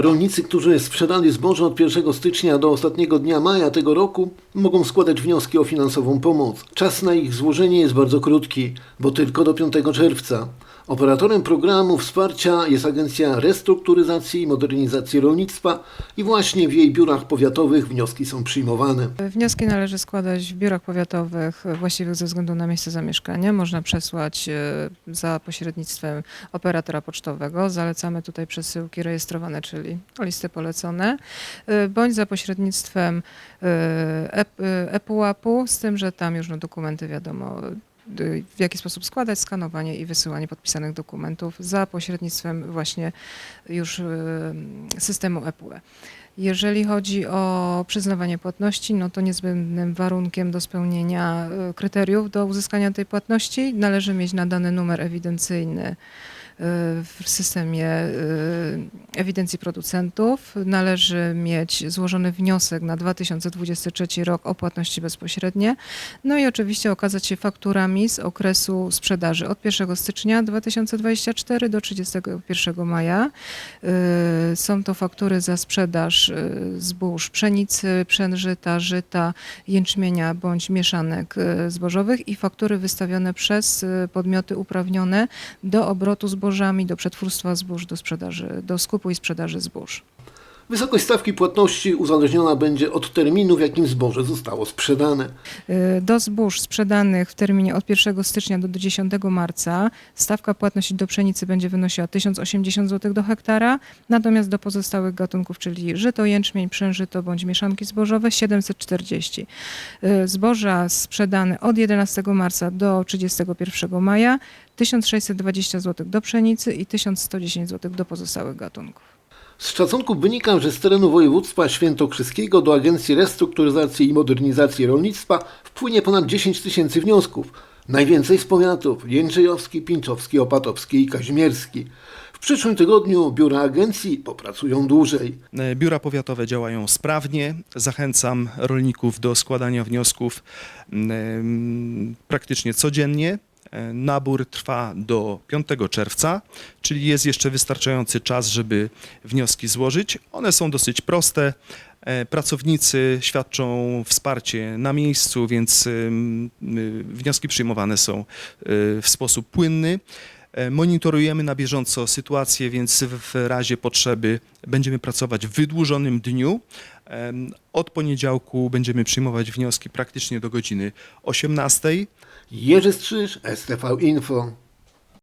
Rolnicy, którzy sprzedali zboże od 1 stycznia do ostatniego dnia maja tego roku, mogą składać wnioski o finansową pomoc. Czas na ich złożenie jest bardzo krótki, bo tylko do 5 czerwca. Operatorem programu wsparcia jest Agencja Restrukturyzacji i Modernizacji Rolnictwa i właśnie w jej biurach powiatowych wnioski są przyjmowane. Wnioski należy składać w biurach powiatowych właściwych ze względu na miejsce zamieszkania. Można przesłać e, za pośrednictwem operatora pocztowego. Zalecamy tutaj przesyłki rejestrowane, czyli listy polecone, e, bądź za pośrednictwem e, e- e- ePUAP-u, z tym, że tam już no, dokumenty wiadomo y, w jaki sposób składać, skanowanie i wysyłanie podpisanych dokumentów za pośrednictwem właśnie już y, systemu ePUE. Jeżeli chodzi o przyznawanie płatności, no to niezbędnym warunkiem do spełnienia y, kryteriów do uzyskania tej płatności należy mieć nadany numer ewidencyjny y, w systemie y, ewidencji producentów. Należy mieć złożony wniosek na 2023 rok o płatności bezpośrednie. No i oczywiście okazać się fakturami z okresu sprzedaży od 1 stycznia 2024 do 31 maja. Y, Są to faktury za sprzedaż y, zbóż pszenicy, pszenżyta, żyta, jęczmienia bądź mieszanek zbożowych i faktury wystawione przez podmioty uprawnione do obrotu zbożami, do przetwórstwa zbóż, do sprzedaży, do skupu i sprzedaży zbóż. Wysokość stawki płatności uzależniona będzie od terminu, w jakim zboże zostało sprzedane. Y, Do zbóż sprzedanych w terminie od 1 stycznia do do 10 marca stawka płatności do pszenicy będzie wynosiła 1080 zł do hektara, natomiast do pozostałych gatunków, czyli żyto, jęczmień, przężyto bądź mieszanki zbożowe 740. Y, Zboża sprzedane od 11 marca do 31 maja 1620 zł do pszenicy i 1110 zł do pozostałych gatunków. Z szacunków wynika, że z terenu województwa świętokrzyskiego do Agencji Restrukturyzacji i Modernizacji Rolnictwa wpłynie ponad 10 tysięcy wniosków. Najwięcej z powiatów Jędrzejowski, Pińczowski, Opatowski i Kazimierski. W przyszłym tygodniu biura agencji popracują dłużej. E, Biura powiatowe działają sprawnie. Zachęcam rolników do składania wniosków em, praktycznie codziennie. Nabór trwa do 5 czerwca, czyli jest jeszcze wystarczający czas, żeby wnioski złożyć. One są dosyć proste. E, Pracownicy świadczą wsparcie na miejscu, więc y, wnioski przyjmowane są y, w sposób płynny. E, Monitorujemy na bieżąco sytuację, więc w razie potrzeby będziemy pracować w wydłużonym dniu. Od poniedziałku będziemy przyjmować wnioski praktycznie do godziny 18. Jerzy Strzyż, STV Info.